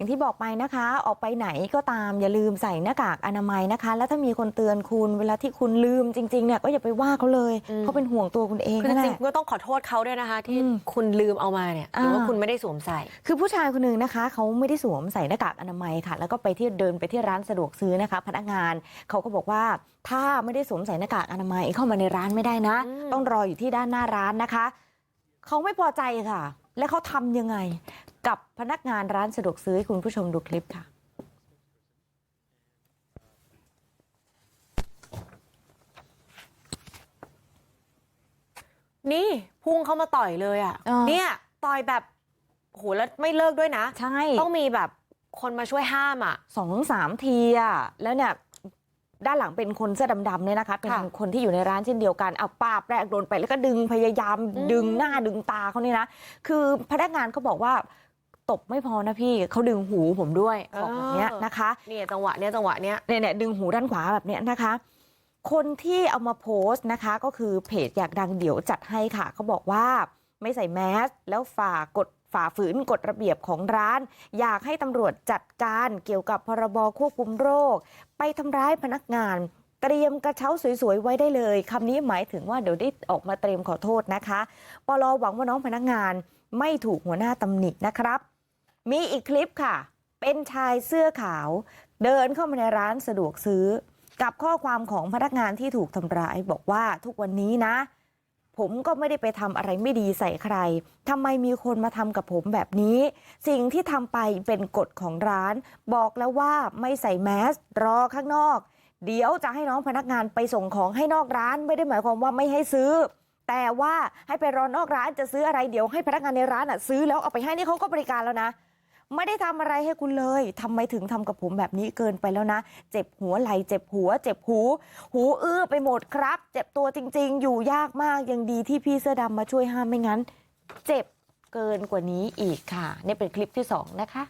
อย่างที่บอกไปนะคะออกไปไหนก็ตามอย่าลืมใส่หน้ากากอนามัยนะคะแล้วถ้ามีคนเตือนคุณเวลาที่คุณลืมจริงๆเนี่ยก็อย่าไปว่าเขาเลยอืมเขาเป็นห่วงตัวคุณเองคือนั่นแหจริละงๆก็ต้องขอโทษเขาด้วยนะคะ ที่อืมคุณลืมเอามาเนี่ยหรือว่าอ่าคุณไม่ได้สวมใส่ คือผู้ชายคนหนึ่งนะคะเขาไม่ได้สวมใส่หน้ากากอนามัยค่ะ แล้วก็ไปที่เดินไปที่ร้านสะดวกซื้อนะคะ พนักงานเขาก็บอกว่าถ้าไม่ได้สวมใส่หน้ากากอนามัยเข้ามาในร้านไม่ได้นะอืมต้องรออยู่ที่ด้านหน้าร้านนะคะเขาไม่พอใจค่ะ และเขาทำยังไง กับพนักงานร้านสะดวกซื้อให้คุณผู้ชมดูคลิปค่ะนี่พุ่งเข้ามาต่อยเลยอะอ่าเนี่ย ต่อยแบบโหแล้วไม่เลิกด้วยนะ ใช่ ต้องมีแบบคนมาช่วยห้ามอะสองสามทีอะแล้วเนี่ย ด้านหลังเป็นคนเสื้อดำๆเนี่ยนะคะ เป็นค่ะคนที่อยู่ในร้านเช่นเดียวกันเอาป้าบแรกโดนไปแล้วก็ดึงพยายามอืมดึงหน้าดึงตาเขาเนี่ยนะ คือพนักงานเขาบอกว่า ตบไม่พอนะพี่เขาดึงหูผมด้วยบอกแบบเนี้ยนะคะเนี่ยจังหวะเนี้ยจังหวะเนี้ยเนี่ยเนี่ยดึงหูด้านขวาแบบเนี้ยนะคะ คนที่เอามาโพสต์นะคะ ก็คือเพจอยากดังเดี๋ยวจัดให้ค่ะเขาบอกว่าไม่ใส่แมสแล้วฝ่ากฎฝ่าฝืนกฎระเบียบของร้าน อยากให้ตำรวจจัดการเกี่ยวกับพรบควบคุมโรค ไปทำร้ายพนักงานเตรียมกระเช้าสวยๆไว้ได้เลยคำนี้หมายถึงว่าเดี๋ยวได้ออกมาเตรียมขอโทษนะคะปลหวังว่าน้องพนักงานไม่ถูกหัวหน้าตำหนินะครับ มีอีกคลิปค่ะเป็นชายเสื้อขาวเดินเข้ามาในร้านสะดวกซื้อกับข้อความของพนักงานที่ถูกทำร้ายบอกว่าทุกวันนี้นะ ผมก็ไม่ได้ไปทำอะไรไม่ดีใส่ใครทำไมมีคนมาทำกับผมแบบนี้ สิ่งที่ทำไปเป็นกฎของร้าน บอกแล้วว่าไม่ใส่แมสรอข้างนอก เดี๋ยวจะให้น้องพนักงานไปส่งของให้นอกร้าน ไม่ได้หมายความว่าไม่ให้ซื้อ แต่ว่าให้ไปรอนอกร้านจะซื้ออะไรเดี๋ยวให้พนักงานในร้านอะซื้อแล้วเอาไปให้นี่เขาก็บริการแล้วนะ ไม่ได้ทำอะไรให้คุณเลยทำไมถึงทำกับผมแบบนี้เกินไปแล้วนะเจ็บหัวไหล่เจ็บหัวเจ็บหูหูอื้อไปหมดครับเจ็บตัวจริงๆอยู่ยากมากยังดีที่พี่เสื้อดำมาช่วยห้ามไม่งั้นเจ็บเกินกว่านี้อีกค่ะนี่เป็นคลิปที่สองนะคะ